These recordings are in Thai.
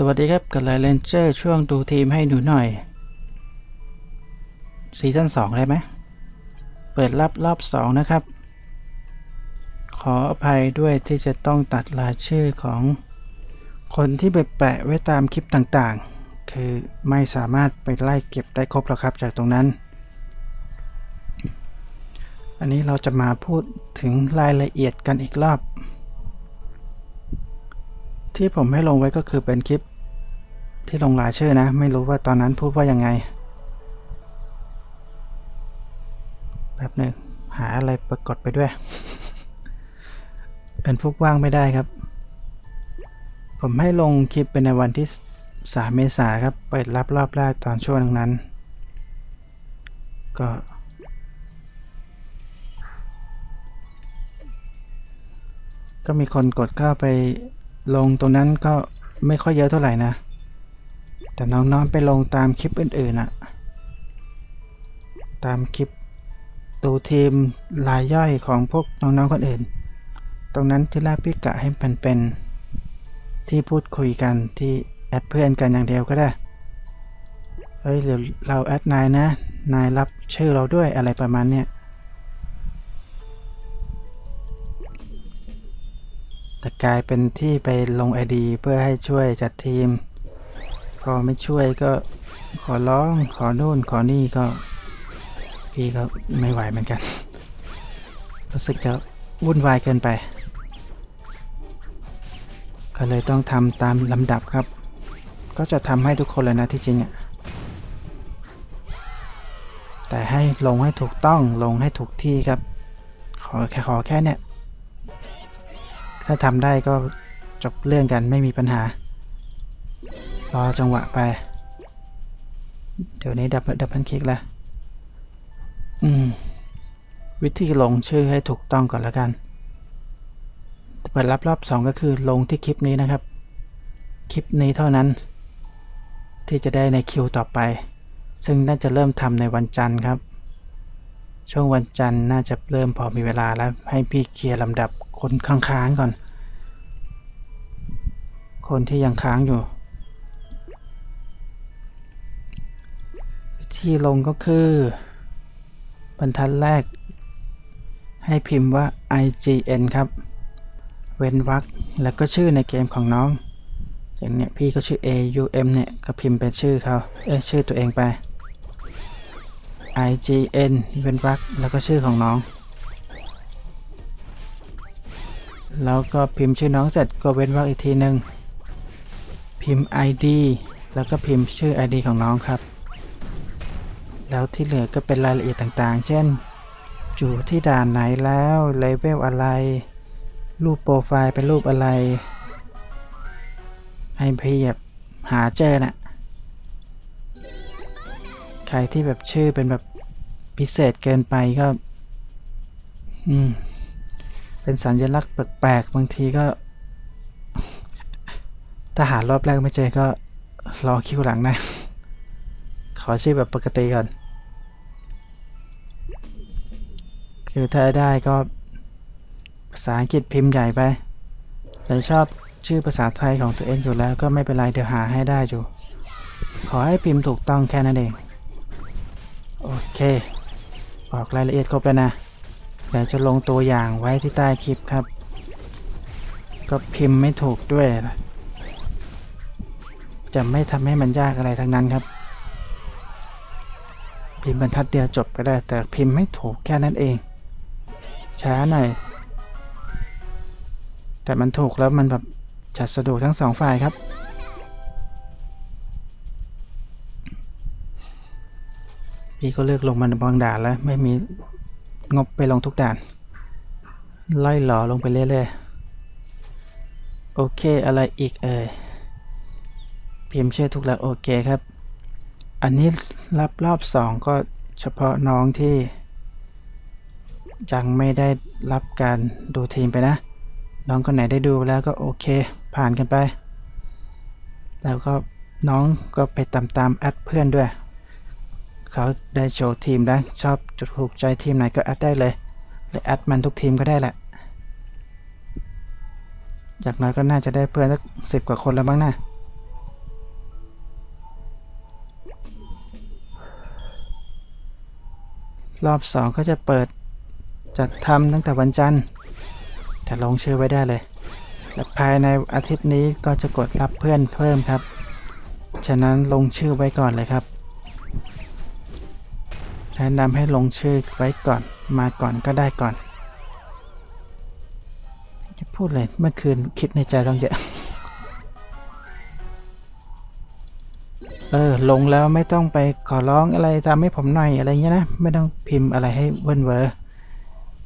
สวัสดีครับกับไลเลนเจอร์ช่วงดูทีมให้หนูหน่อยซีซั่น2ได้ไหม เปิดรับรอบ 2 นะครับ ขออภัยด้วยที่จะต้องตัดรายชื่อของคนที่ไปแปะไว้ตามคลิปต่างๆ คือไม่สามารถไปไล่เก็บได้ครบแล้วครับจากตรงนั้น อันนี้เราจะมาพูดถึงรายละเอียดกันอีกรอบที่ผมให้ลงไว้ก็คือเป็นคลิป ที่ลงรายชื่อนะ ไม่รู้ว่าตอนนั้นพูดว่ายังไงแบบหนึ่งหาอะไรปรากฏไปด้วย เป็นพวกว่างไม่ได้ครับ ผมให้ลงคลิปเป็นในวันที่ 3 เมษาครับ เปิดรับรอบแรกตอนช่วงนั้น ก็ ก็มีคนกดเข้าไปลงตรงนั้นก็ไม่ค่อยเยอะเท่าไหร่นะ แต่น้องๆไปลงตามคลิปอื่นๆอะตามคลิปตูทีมรายย่อยของพวกน้องๆคนอื่น ตรงนั้นที่แรกพี่กะให้มันเป็นที่พูดคุยกันที่แอดเพื่อนกันอย่างเดียวก็ได้ เฮ้ยเดี๋ยวเราแอดนายนะ นายรับชื่อเราด้วยอะไรประมาณเนี้ย แต่กลายเป็นที่ไปลงไอดีเพื่อให้ช่วยจัดทีม พอไม่ช่วยก็ขอร้องขอนู่นขอนี่ก็ พี่ก็ไม่ไหวเหมือนกัน รู้สึกจะวุ่นวายเกินไป ก็เลยต้องทำตามลำดับครับ ก็จะทำให้ทุกคนเลยนะที่จริงอะแต่ให้ลงให้ถูกต้องลงให้ถูกที่ครับ ขอแค่ขอแค่เนี้ยถ้าทำได้ก็จบเรื่องกันไม่มีปัญหา รอจังหวะไป เดี๋ยวนี้ดับดับเบิลคลิกแล้วอืม วิธีลงชื่อให้ถูกต้องก่อนแล้วกันเปิดรับรอบสองก็คือลงที่คลิปนี้นะครับ คลิปนี้เท่านั้น ที่จะได้ในคิวต่อไป ซึ่งน่าจะเริ่มทำในวันจันทร์ครับ ช่วงวันจันทร์น่าจะเริ่มพอมีเวลาแล้ว ให้พี่เคลียร์ลำดับคนค้างๆก่อน คนที่ยังค้างอยู่ วิธีลงก็คือ บรรทัดแรก ให้พิมพ์ว่า IGN ครับ เว้นวรรคแล้วก็ชื่อในเกมของน้อง อย่างเนี้ยพี่ก็ชื่อ AUM เนี่ยก็พิมพ์เป็นชื่อเขาเอ้ชื่อตัวเองไป IGN เว้นวรรคแล้วก็ชื่อของน้อง แล้วก็พิมพ์ชื่อน้องเสร็จก็เว้นวรรคอีกทีหนึ่งพิมพ์ ID แล้วก็พิมพ์ชื่อ ID ของน้องครับ แล้วที่เหลือก็เป็นรายละเอียดต่างๆ เช่น อยู่ที่ด่านไหนแล้วเลเวลอะไร รูปโปรไฟล์เป็นรูปอะไร ให้พี่แบหาเจอน่ะใครที่แบบชื่อเป็นแบบพิเศษเกินไปก็ อืม เป็นสัญลักษณ์แปลกๆ บางทีก็ ถ้าหารอบแรกไม่เจอก็รอคิวหลังนะ ขอชื่อแบบปกติก่อน คือถ้าได้ก็ภาษาอังกฤษพิมพ์ใหญ่ไปแต่ชอบชื่อภาษาไทยของตัวเองอยู่แล้วก็ไม่เป็นไรเดี๋ยวหาให้ได้อยู่ ขอให้พิมพ์ถูกต้องแค่นั้นเอง โอเคบอกรายละเอียดครบแล้วนะเดี๋ยวจะลงตัวอย่างไว้ที่ใต้คลิปครับ ก็พิมพ์ไม่ถูกด้วยนะจะไม่ทำให้มันยากอะไรทั้งนั้นครับ พิมพ์บรรทัดเดียวจบก็ได้แต่พิมพ์ไม่ถูกแค่นั้นเอง ช้าหน่อย แต่มันถูกแล้วมันแบบจัดสะดวกทั้งสองฝ่ายครับ พี่ก็เลือกลงมันบางด่านแล้ว ไม่มีงบไปลงทุกด่าน ไล่หล่อลงไปเรื่อยๆ โอเคอะไรอีกเอ่ยพิมพ์ชื่อถูกแล้วโอเคครับ อันนี้รับรอบสองก็เฉพาะน้องที่ ยังไม่ได้รับการดูทีมไปนะ น้องคนไหนได้ดูแล้วก็โอเค ผ่านกันไป แล้วก็น้องก็ไปตามๆแอดเพื่อนด้วย เขาได้โชว์ทีมแล้วชอบจุดถูกใจทีมไหนก็แอดได้เลยหรือแอดมันทุกทีมก็ได้แหละจากน้อยก็น่าจะได้เพื่อนสักสิบกว่าคนแล้วบ้างนะรอบ 2 ก็จะเปิด จัดทำตั้งแต่วันจันทร์แต่ลงชื่อไว้ได้เลย และภายในอาทิตย์นี้ก็จะกดรับเพื่อนเพิ่มครับ ฉะนั้นลงชื่อไว้ก่อนเลยครับแนะนำให้ลงชื่อไว้ก่อนมาก่อนก็ได้ก่อน จะพูดเลยเมื่อคืนคิดในใจต้องเยอะ เออ ลงแล้วไม่ต้องไปขอร้องอะไรตามให้ผมหน่อยอะไรเงี้ยนะ ไม่ต้องพิมพ์อะไรให้เวินเวอร์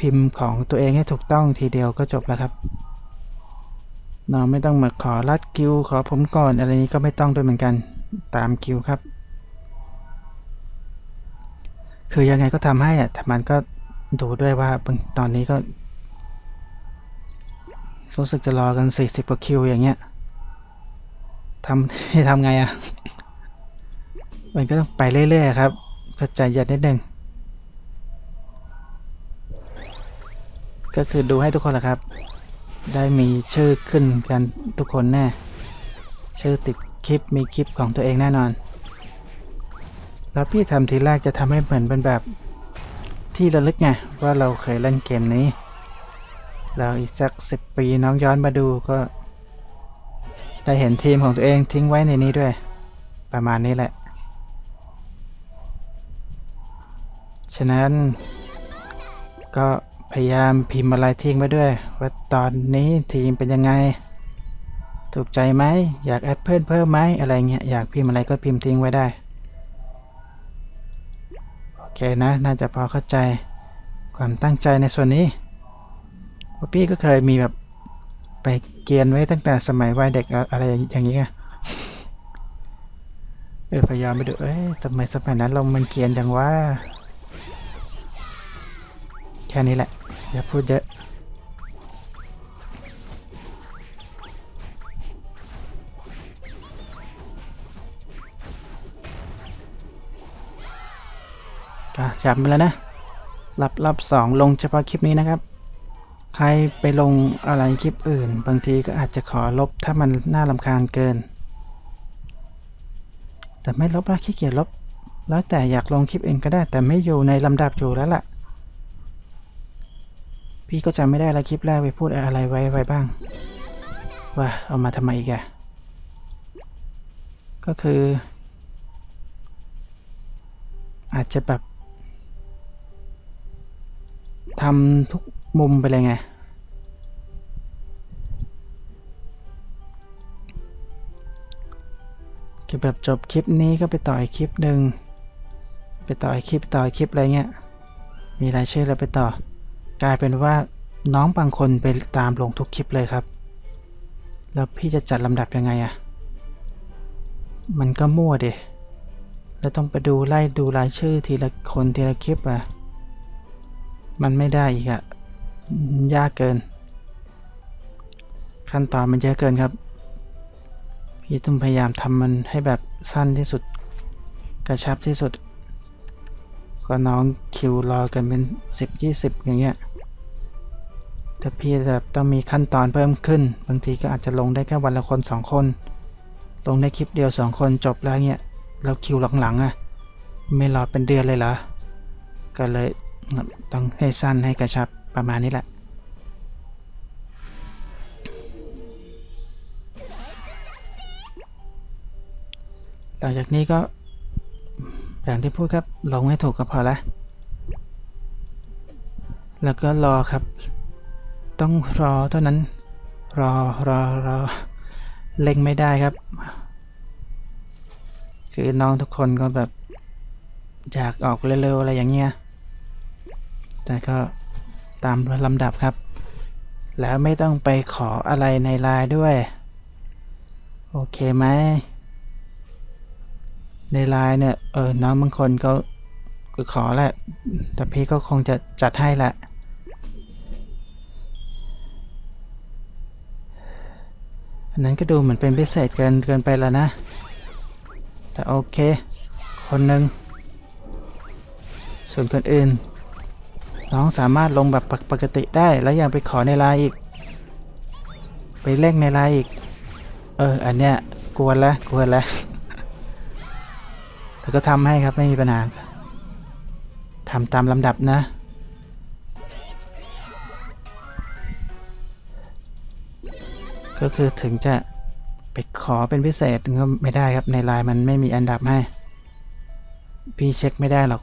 พิมพ์ของตัวเองให้ถูกต้องทีเดียวก็จบแล้วครับเราไม่ต้องมาขอรัดคิวขอผมก่อนอะไรนี้ก็ไม่ต้องด้วยเหมือนกันตามคิวครับ คือยังไงก็ทำให้อะแต่มันก็ดูด้วยว่าตอนนี้ก็รู้สึกจะรอกัน 40กว่าคิวอย่างเงี้ยทำให้ทำไงอะมันก็ต้องไปเรื่อยๆครับก็ใจเย็นนิดนึง ก็คือดูให้ทุกคนแหละครับ ได้มีชื่อขึ้นกันทุกคนแน่ ชื่อติดคลิปมีคลิปของตัวเองแน่นอน แล้วพี่ทำทีแรกจะทำให้เหมือนเป็นแบบที่ระลึกไงว่าเราเคยเล่นเกมนี้แล้วอีกสักสิบปีน้องย้อนมาดูก็ ได้เห็นทีมของตัวเองทิ้งไว้ในนี้ด้วย ประมาณนี้แหละ ฉะนั้นก็ พยายามพิมพ์อะไรทิ้งไว้ด้วย ว่าตอนนี้ทีมเป็นยังไง ถูกใจไหมอยากแอดเพิ่มเพิ่มไหมอะไรเงี้ยอยากพิมพ์อะไรก็พิมพ์ทิ้งไว้ได้ โอเคนะน่าจะพอเข้าใจความตั้งใจในส่วนนี้พี่ก็เคยมีแบบไปเกียนไว้ตั้งแต่สมัยวัยเด็กอะไรอย่างนี้ไงเออพยายามไปดูเอ้ยทำไมสมัยนั้นเรามันเกียนจังวะแค่นี้แหละ อย่าพูดเยอะจับไปแล้วนะรับรับสองลงเฉพาะคลิปนี้นะครับ ใครไปลงอะไรคลิปอื่น บางทีก็อาจจะขอลบถ้ามันน่าลำคาญเกิน แต่ไม่ลบนะขี้เกียจลบ แล้วแต่อยากลงคลิปเองก็ได้ แต่ไม่อยู่ในลำดับอยู่แล้วล่ะ พี่ก็จำไม่ได้ละคลิปแรกไปพูดอะไรไว้ไว้บ้าง ว่าเอามาทำไมอีกอะก็คือ อาจจะแบบทำทุกมุมไปเลยไง คือแบบจบคลิปนี้ก็ไปต่ออีกคลิปหนึ่ง ไปต่ออีกคลิปต่ออีกคลิปอะไรเงี้ย มีรายชื่อแล้วไปต่อ กลายเป็นว่าน้องบางคนไปตามลงทุกคลิปเลยครับ แล้วพี่จะจัดลำดับยังไงอะมันก็มั่วเดแล้วต้องไปดูไล่ดูรายชื่อทีละคนทีละคลิปอะมันไม่ได้อีกอะยากเกิน ขั้นตอนมันเยอะเกินครับ พี่ต้องพยายามทำมันให้แบบสั้นที่สุด กระชับที่สุด ก็น้องคิวรอกันเป็นสิบยี่สิบอย่างเงี้ย ถ้าพี่แบบต้องมีขั้นตอนเพิ่มขึ้น บางทีก็อาจจะลงได้แค่วันละคนสองคน ลงได้คลิปเดียวสองคนจบแล้วเงี้ยแล้วคิวหลังๆอะไม่รอเป็นเดือนเลยเหรอ ก็เลยต้องให้สั้นให้กระชับประมาณนี้แหละ หลังจากนี้ก็อย่างที่พูดครับลงให้ถูกก็พอละ แล้วก็รอครับ ต้องรอเท่านั้น รอรอรอเล็งไม่ได้ครับ คือน้องทุกคนก็แบบอยากออกเร็วๆอะไรอย่างเงี้ย แต่ก็ตามลำดับครับ แล้วไม่ต้องไปขออะไรในไลน์ด้วย โอเคไหม ในไลน์เนี่ย เออ น้องบางคนก็ขอแหละ แต่พี่ก็คงจะจัดให้แหละ อันนั้นก็ดูเหมือนเป็นพิเศษเกินเกินไปแล้วนะ แต่โอเค คนหนึ่งส่วนคนอื่น น้องสามารถลงแบบปกติได้แล้วยังไปขอในไลน์อีก ไปเล่งในไลน์อีก เออ อันเนี้ยกวนล้วกวนล้วแต่ก็ทำให้ครับไม่มีปัญหาทำตามลำดับนะ ก็คือถึงจะไปขอเป็นพิเศษก็ไม่ได้ครับในไลน์มันไม่มีอันดับให้ พี่เช็คไม่ได้หรอก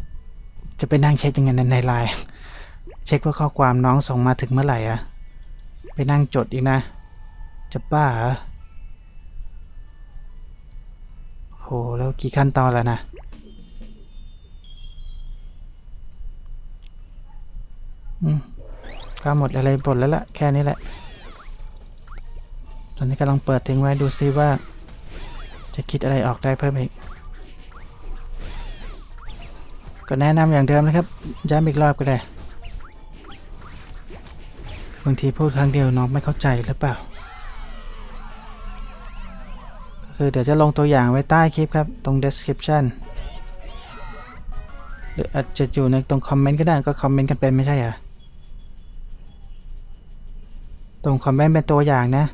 จะไปนั่งเช็คยังไงในในไลน์เช็คว่าข้อความน้องส่งมาถึงเมื่อไหร่อะไปนั่งจดอีกนะ จะบ้าเหรอโหแล้วกี่ขั้นตอนแล้วนะอืมก็หมดอะไรบทแล้วล่ะแค่นี้แหละ ตอนนี้กำลังเปิดทิ้งไว้ดูซิว่า จะคิดอะไรออกได้เพิ่มอีก ก็แนะนำอย่างเดิมนะครับย้ำอีกรอบก็ได้ บางทีพูดครั้งเดียวน้องไม่เข้าใจหรือเปล่า ก็คือเดี๋ยวจะลงตัวอย่างไว้ใต้คลิปครับ ตรง description หรืออาจจะอยู่ในตรงคอมเมนต์ก็ได้ก็คอมเมนต์กันเป็นไม่ใช่เหรอตรงคอมเมนต์เป็นตัวอย่างนะ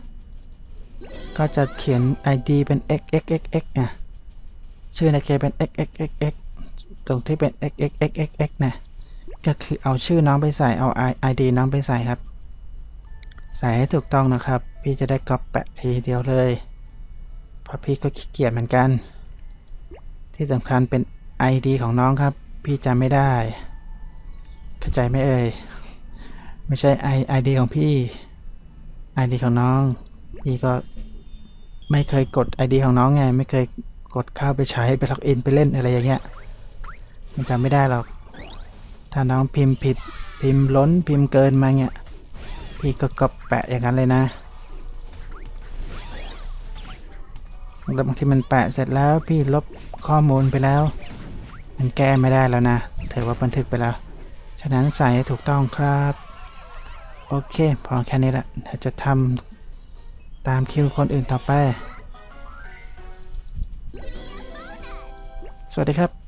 ก็จะเขียน ID เป็น xxxx อะชื่อในเกมเป็น xxxx ตรงที่เป็น xxxx นะก็คือเอาชื่อน้องไปใส่เอา ID น้องไปใส่ครับ ใส่ให้ถูกต้องนะครับ พี่จะได้ก๊อปแปะทีเดียวเลยเพราะพี่ก็ขี้เกียจเหมือนกัน ที่สำคัญเป็น ID ของน้องครับ พี่จำไม่ได้ เข้าใจไหมเอ่ยไม่ใช่ ID ของพี่ ID ของน้อง พี่ก็ ไม่เคยกด ID ของน้องไง ไม่เคยกดเข้าไปใช้ไปล็อกอินไปเล่นอะไรอย่างเงี้ยมันจำไม่ได้หรอก ถ้าน้องพิมพ์ผิดพิมพ์ล้นพิมพ์เกินมาเงี้ยพี่ก็กบแปะอย่างนั้นเลยนะแล้วบางทีมันแปะเสร็จแล้วพี่ลบข้อมูลไปแล้ว มันแก้ไม่ได้แล้วนะถือว่าบันทึกไปแล้ว ฉะนั้นใส่ให้ถูกต้องครับ โอเค พอแค่นี้ละเดี๋ยวจะทำ ตามคิวคนอื่นต่อไป สวัสดีครับ